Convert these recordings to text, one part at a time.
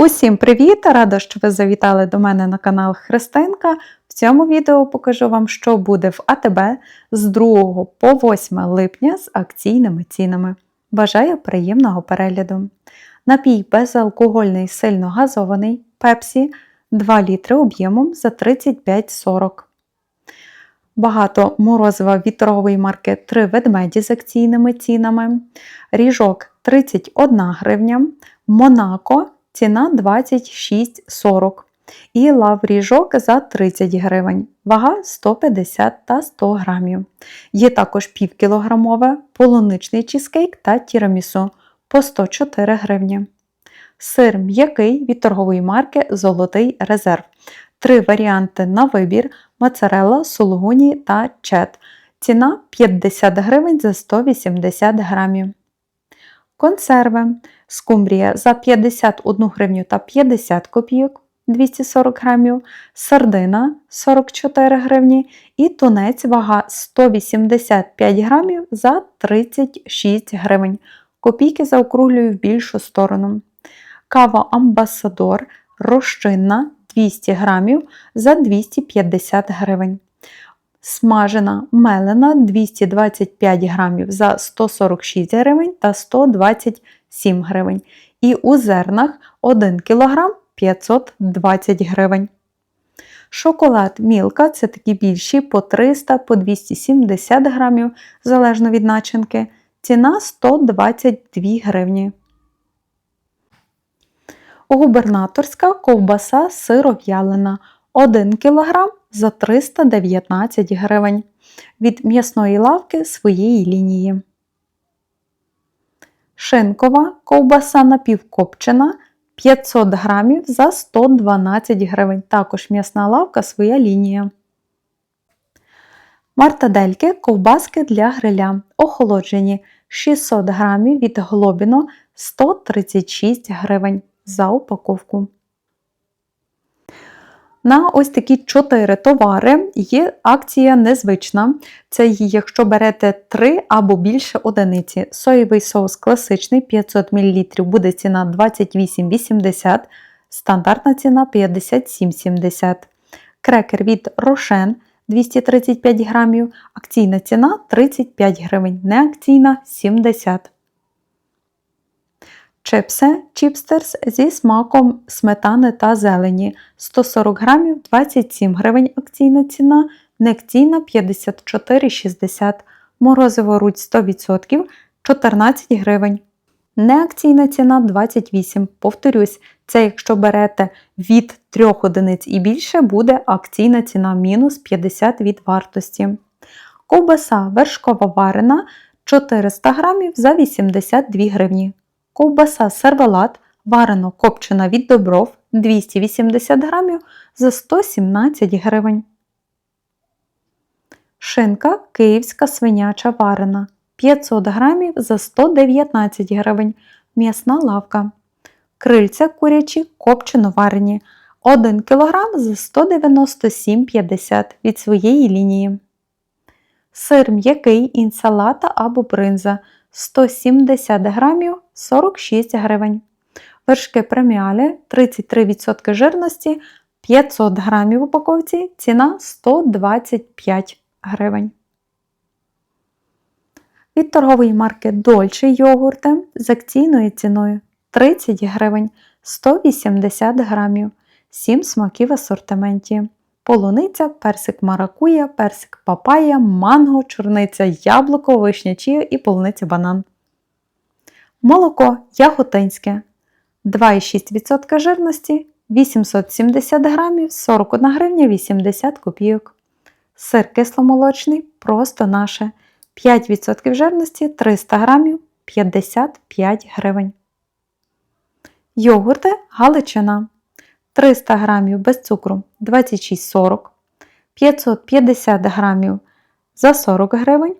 Усім привіт! Рада, що ви завітали до мене на канал Христинка. В цьому відео покажу вам, що буде в АТБ з 2 по 8 липня з акційними цінами. Бажаю приємного перегляду. Напій безалкогольний сильно газований Пепсі 2 літри об'ємом за 35,40. Багато морозива від торгової марки 3 ведмеді з акційними цінами. Ріжок 31 гривня. Монако ціна 26,40. І лавріжок за 30 гривень. Вага 150 та 100 грамів. Є також півкілограмове, полуничний чізкейк та тірамісу по 104 гривні. Сир м'який від торгової марки Золотий резерв. Три варіанти на вибір: моцарелла, сулугуні та чет. Ціна 50 гривень за 180 грамів. Консерви. Скумбрія за 51 гривню та 50 копійок 240 грамів, сардина 44 гривні і тунець вага 185 грамів за 36 гривень. Копійки заокруглюю в більшу сторону. Кава Амбасадор розчинна 200 грамів за 250 гривень. Смажена мелена 225 грамів за 146 гривень та 127 гривень. І у зернах 1 кг 520 гривень. Шоколад Мілка це такі більші по 300 по 270 грамів, залежно від начинки. Ціна 122 гривні. Губернаторська ковбаса сиров'ялина 1 кг за 319 гривень. Від м'ясної лавки своєї лінії. Шинкова ковбаса напівкопчена 500 грамів за 112 гривень. Також м'ясна лавка своя лінія. Мартадельки ковбаски для гриля. Охолоджені 600 грамів від глобіно 136 гривень за упаковку. На ось такі 4 товари є акція незвична. Це якщо берете 3 або більше одиниці. Соєвий соус класичний 500 мл буде ціна 28,80, стандартна ціна 57,70. Крекер від Рошен 235 грамів, акційна ціна 35 гривень, неакційна 70 Чипси чіпстерс зі смаком сметани та зелені 140 грамів 27 гривень акційна ціна, неакційна 54,60 Морозиво рудь 100% 14 гривень. Неакційна ціна 28. Повторюсь, це якщо берете від 3 одиниць і більше, буде акційна ціна мінус 50 від вартості. Ковбаса вершкова варена 400 грамів за 82 гривні. Ковбаса сервелат варено копчена від добров 280 грамів за 117 гривень. Шинка київська свиняча варена 500 грамів за 119 гривень. М'ясна лавка. Крильця курячі копчено варені 1 кг за 197,50 від своєї лінії. Сир м'який інсалата або бринза 170 грамів 46 гривень. Вершки преміалі 33% жирності 500 грамів в упаковці, ціна 125 гривень. Від торгової марки Dolce йогурти з акційною ціною 30 гривень 180 грамів, 7 смаків асортименті. Полуниця, персик маракуя, персик папая, манго, чорниця яблуко, вишня чия і полуниця банан. Молоко яготинське 2,6% жирності 870 грамів 41 гривня 80 копійок. Сир кисломолочний просто наше 5% жирності 300 грамів 55 гривень. Йогурти Галичина 300 грамів без цукру 26,40, 550 грамів за 40 гривень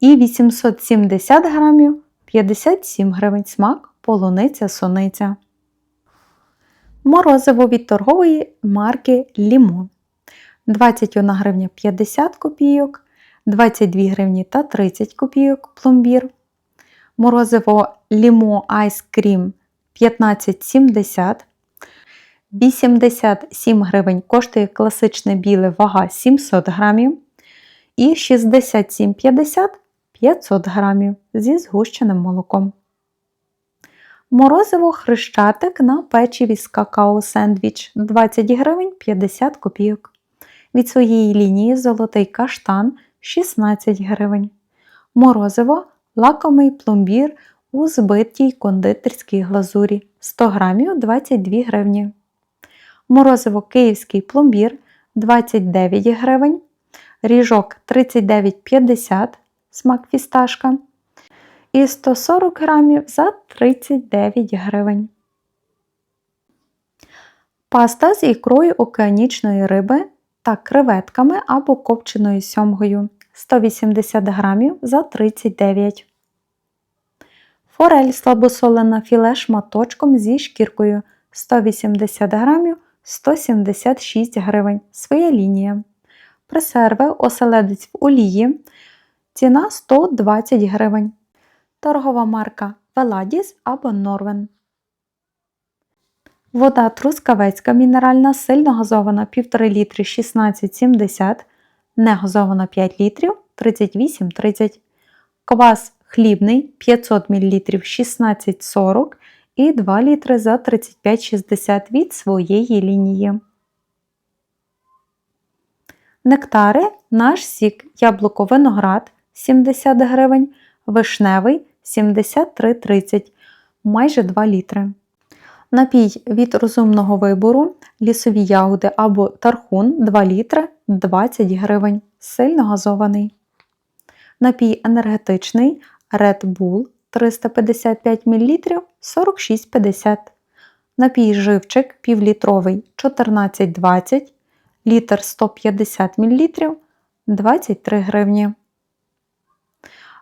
і 870 грамів 57 гривень смак, полуниця, суниця. Морозиво від торгової марки Лімон 21 гривня 50 копійок, 22 гривні та 30 копійок пломбір. Морозиво Лімо Айс Крім 15,70 87 гривень коштує класичне біле вага 700 грамів. І 67,50 500 грамів зі згущеним молоком. Морозиво хрещатик на печиві з какао сендвіч 20 гривень 50 копійок. Від своєї лінії золотий каштан 16 гривень. Морозиво лакомий пломбір у збитій кондитерській глазурі 100 грамів 22 гривні. Морозиво київський пломбір 29 гривень. Ріжок 39,50 смак фісташка. І 140 грамів за 39 гривень. Паста з ікрою океанічної риби та креветками або копченою сьомгою 180 грамів за 39. Форель слабосолена філе шматочком зі шкіркою 180 грамів 176 гривень. Своя лінія. Пресерви оселедець в олії. Ціна 120 гривень. Торгова марка Веладіс або Норвен. Вода трускавецька мінеральна сильно газована 1,5 літри 16,70, не газована 5 літрів 38,30. Квас хлібний 500 мл 16,40 і 2 літри за 35,60 від своєї лінії. Нектари наш сік яблуко виноград 70 гривень, вишневий 73,30, майже 2 літри. Напій від розумного вибору, лісові ягоди або тархун 2 літри 20 гривень, сильно газований. Напій енергетичний Red Bull 355 мл 46,50. Напій живчик півлітровий 14,20 літр 150 мл 23 гривні.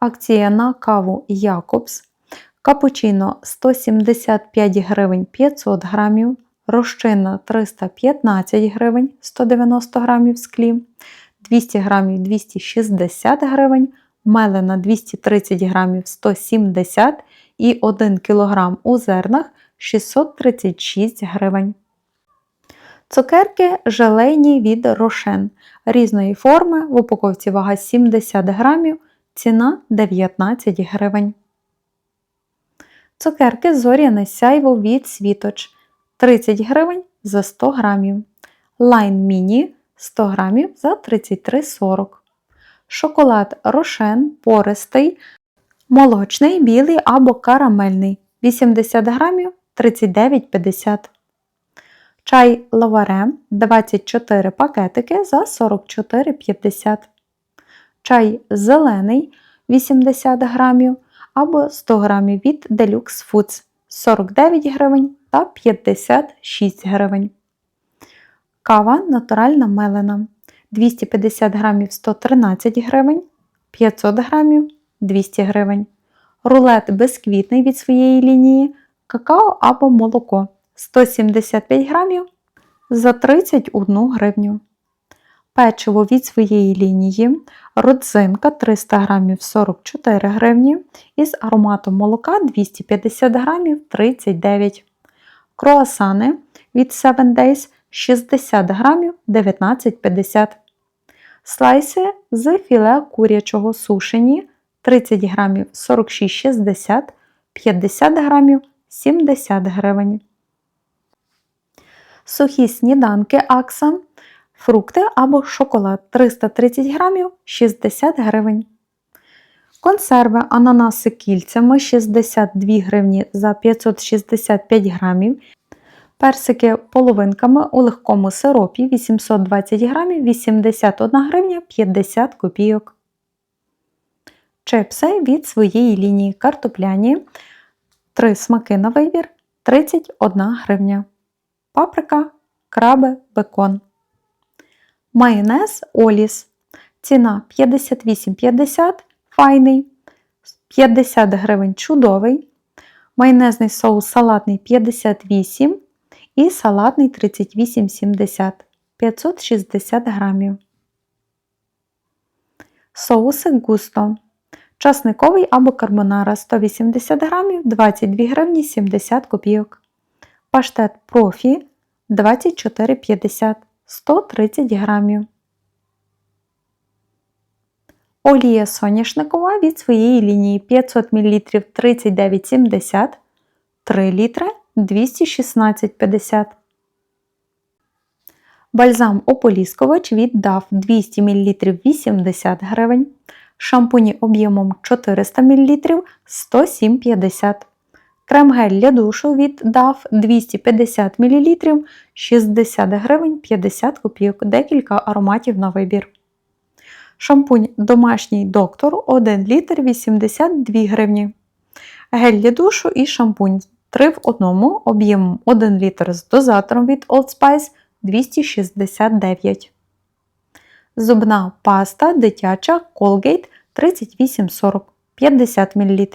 Акція на каву Якобс. Капучино 175 гривень 500 грамів. Розчинна 315 гривень 190 грамів склі, 200 грамів 260 гривень, мелена 230 грамів 170 і 1 кг у зернах 636 гривень. Цукерки желейні від рошен різної форми, в упаковці вага 70 грамів, ціна 19 гривень. Цукерки зоряне сяйво від світоч 30 гривень за 100 грамів. Лайн міні 100 грамів за 33,40. Шоколад рошен пористий, молочний, білий або карамельний 80 грамів 39,50. Чай лаварем 24 пакетики за 44,50. Чай зелений 80 грамів або 100 грамів від Deluxe Foods 49 гривень та 56 гривень. Кава натуральна мелена 250 грамів 113 гривень, 500 грамів 200 гривень. Рулет безквітний від своєї лінії, какао або молоко 175 грамів за 31 гривню. Печиво від своєї лінії, родзинка 300 грамів 44 гривні, із ароматом молока 250 грамів 39 Круасани від 7 Days 60 грамів 19,50 Слайси з філе курячого сушені 30 грамів 46,60 50 грамів 70 гривень. Сухі сніданки Акса, фрукти або шоколад 330 грамів 60 гривень. Консерви ананаси кільцями 62 гривні за 565 грамів. Персики половинками у легкому сиропі 820 грамів 81 гривня 50 копійок. Чипси від своєї лінії картопляні. 3 смаки на вибір 31 гривня. Паприка, краби, бекон. Майонез Оліс. Ціна 58,50 файний. 50 гривень чудовий. Майонезний соус салатний 58 і салатний 38,70 560 грамів. Соуси густо. Часниковий або карбонара 180 грамів 22 гривні 70 копійок. Паштет профі 24,50 130 грамів. Олія соняшникова від своєї лінії 500 мл 39,70 3 літри 216,50. Бальзам ополіскувач від DAF 200 мл 80 гривень. Шампуні об'ємом 400 мл 107,50 Крем-гель для душу від DAF 250 мл 60 гривень 50 копійок, декілька ароматів на вибір. Шампунь домашній доктор 1 літр 82 гривні. Гель для душу і шампунь 3 в одному об'ємом 1 літр з дозатором від Old Spice 269. Зубна паста дитяча Colgate 3840 50 мл.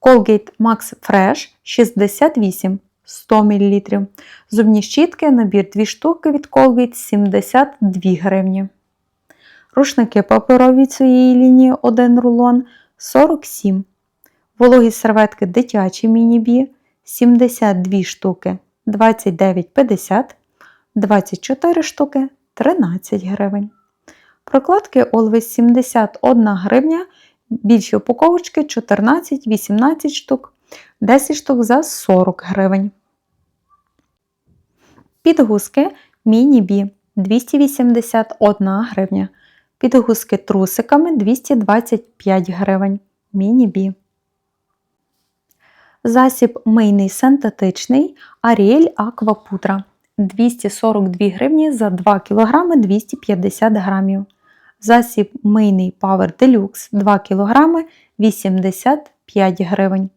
Colgate Max Fresh 68 100 мл. Зубні щітки набір 2 штуки від Colgate 72 гривні. Рушники паперові цієї лінії 1 рулон 47. Вологі серветки дитячі міні-бі 72 штуки 29,50, 24 штуки 13 гривень. Прокладки Always 71 гривня, більші упаковочки 14-18 штук, 10 штук за 40 гривень. Підгузки міні-бі 281 гривня. Підгузки трусиками 225 гривень. Міні-бі. Засіб мийний синтетичний Aqua Pudra 242 гривні за 2 кг 250 грамів. Засіб мийний Power Deluxe 2 кг 85 гривень.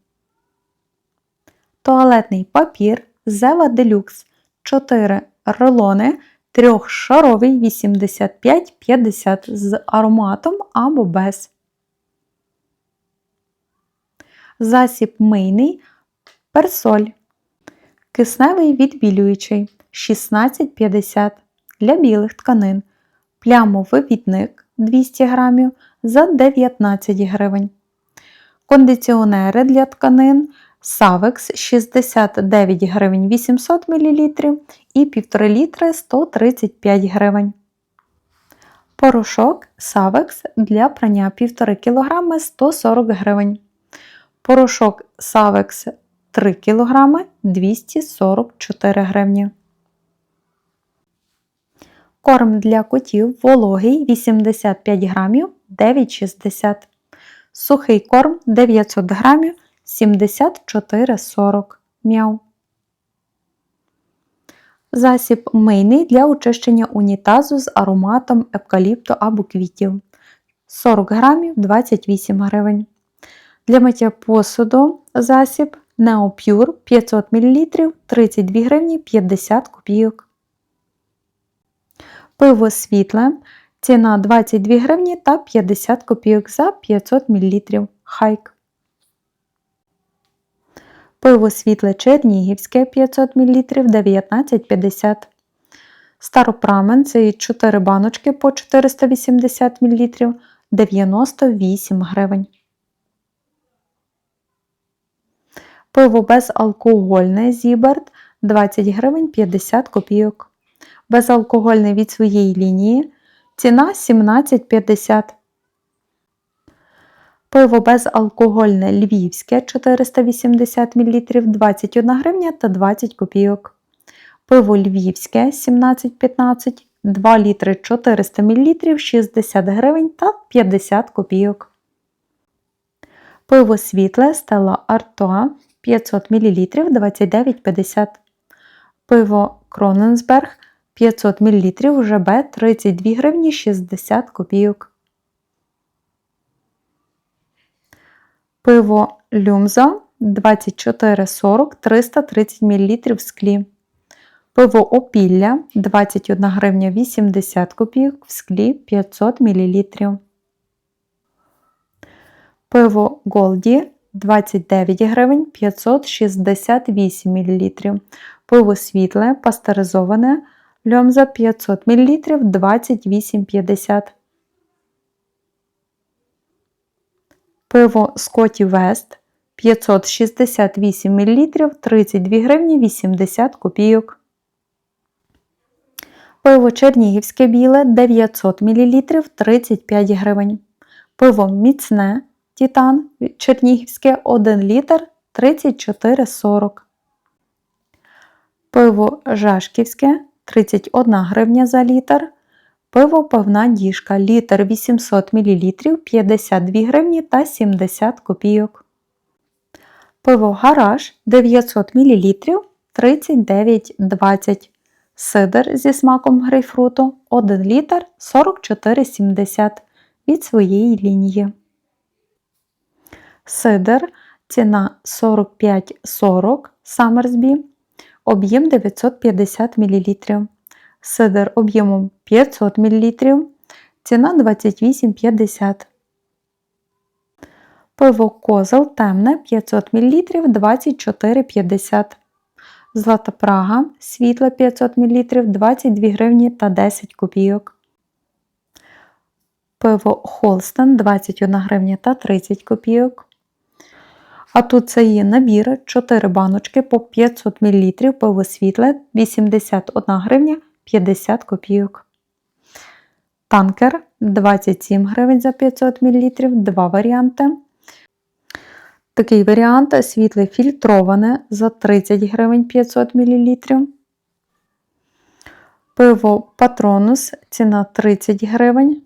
Туалетний папір Zeva Deluxe 4 рулони трьохшаровий 85-50 з ароматом або без. Засіб мийний персоль. Кисневий відбілюючий 16,50 для білих тканин. Плямовивідник 200 г за 19 гривень. Кондиціонери для тканин Savex 69 гривень 800 мл і 1,5 літри 135 гривень. Порошок Savex для прання 1,5 кг 140 гривень. Порошок Savex 3 кг 244 гривні. Корм для котів вологий 85 грамів 9,60 Сухий корм 900 грамів 74,40 мяу. Засіб мийний для очищення унітазу з ароматом евкаліпту або квітів 40 грамів 28 гривень. Для миття посуду засіб Neopure 500 мл 32 гривні 50 копійок. Пиво світле. Ціна 22 гривні та 50 копійок за 500 мл. Хайк. Пиво світле Чернігівське 500 мл 19,50. Старопрамен це 4 баночки по 480 мл 98 гривень. Пиво безалкогольне Зіберт 20 гривень 50 копійок. Безалкогольне від своєї лінії. Ціна 17,50. Пиво безалкогольне львівське 480 мл 21 гривня та 20 копійок. Пиво львівське 17,15 2 літри 400 мл 60 гривень та 50 копійок. Пиво світле Стелла Артоа 500 мл 29,50. Пиво Кроненсберг 500 мл ЖБ 32 гривні 60 копійок. Пиво Люмза 24,40 330 мл в склі. Пиво Опілля 21 гривня 80 копійок в склі 500 мл. Пиво Голді 29 гривень 568 мл. Пиво світле пастеризоване Льомза 500 мл 28,50 Пиво Скотті Вест 568 мл 32 гривні 80 копійок. Пиво Чернігівське біле 900 мл 35 гривень. Пиво міцне Титан Чернігівське 1 літр 34,40. Пиво Жашківське 31 гривня за літр. Пиво пивна діжка літр 800 мл 52 гривні та 70 копійок. Пиво гараж 900 мл 39,20. Сидр зі смаком грейпфруту 1 літр 44,70 від своєї лінії. Сидр ціна 45,40 Самерсбі, об'єм 950 мл. Сидр об'ємом 500 мл, ціна 28,50. Пиво козел темне 500 мл 24,50. Злата Прага світла 500 мл 22 гривні та 10 копійок. Пиво Холстен 21 гривня та 30 копійок. А тут це є набір 4 баночки по 500 мл пиво світле 81 гривня 50 копійок. Танкер 27 гривень за 500 мл, два варіанти. Такий варіант світле фільтроване за 30 гривень 500 мл. Пиво Патронус ціна 30 гривень.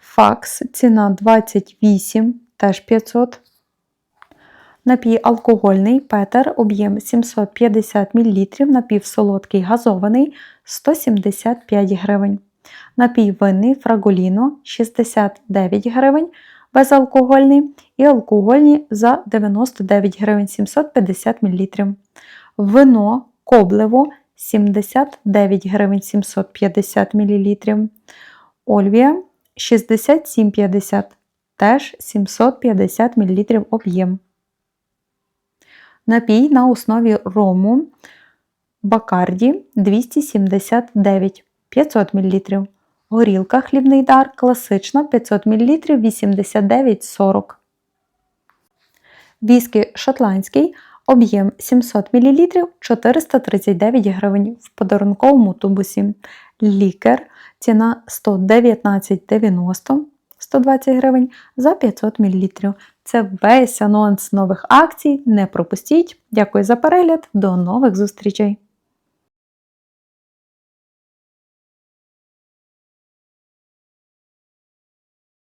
Факс ціна 28, теж 500. Напій алкогольний Петер об'єм 750 мл, напівсолодкий газований 175 гривень. Напій винний Фраголіно 69 гривень, безалкогольний і алкогольні за 99 гривень 750 мл. Вино Коблево 79 гривень 750 мл. Ольвія 67,50 теж 750 мл об'єм. Напій на основі рому Бакарді 279 500 мл. Горілка хлібний дар класична 500 мл 89,40. Віскі шотландський об'єм 700 мл 439 гривень в подарунковому тубусі. Лікер ціна 119,90 120 гривень за 500 мл. Це весь анонс нових акцій. Не пропустіть. Дякую за перегляд. До нових зустрічей!